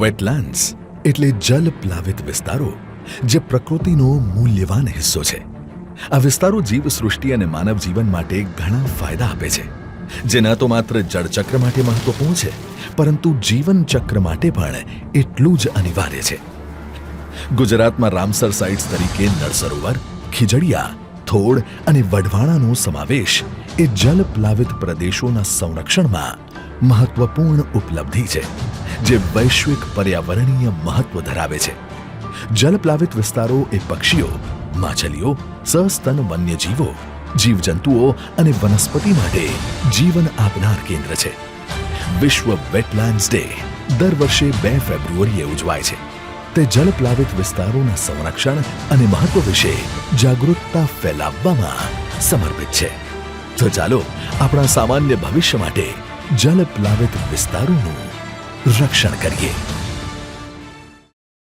Wetlands એટલે જલ પ્લાવિત વિસ્તારો, જે પ્રકૃતિનો મૂલ્યવાન હિસ્સો છે. આ વિસ્તારો જીવસૃષ્ટિ અને માનવ જીવન માટે ઘણા ફાયદા આપે છે. જે ન તો માત્ર જળચક્ર માટે મહત્વપૂર્ણ છે, પરંતુ જીવન ચક્ર માટે પણ એટલું જ અનિવાર્ય છે. ગુજરાતમાં રામસર સાઇટ્સ તરીકે નળસરોવર, ખીજડિયા, થોડ અને વઢવાણાનો સમાવેશ એ જલ પ્લાવિત પ્રદેશોના સંરક્ષણમાં મહત્વપૂર્ણ ઉપલબ્ધિ છે. જે વૈશ્વિક પર્યાવરણીય મહત્વ ધરાવે છે. જલપ્લાવિત વિસ્તારો એ પક્ષીઓ, માછલીઓ, સસ્તન વન્યજીવો, જીવજંતુઓ અને વનસ્પતિ માટે જીવન આપનાર કેન્દ્ર છે. વિશ્વ વેટલેન્ડ્સ ડે દર વર્ષે બે ફેબ્રુઆરીએ ઉજવાય છે. તે જલપ્લાવિત વિસ્તારોના સંરક્ષણ અને મહત્વ વિશે જાગૃતતા ફેલાવવામાં સમર્પિત છે. તો ચાલો, આપણા સામાન્ય ભવિષ્ય માટે જલપ્લાવિત વિસ્તારોનું રક્ષણ કરીએ.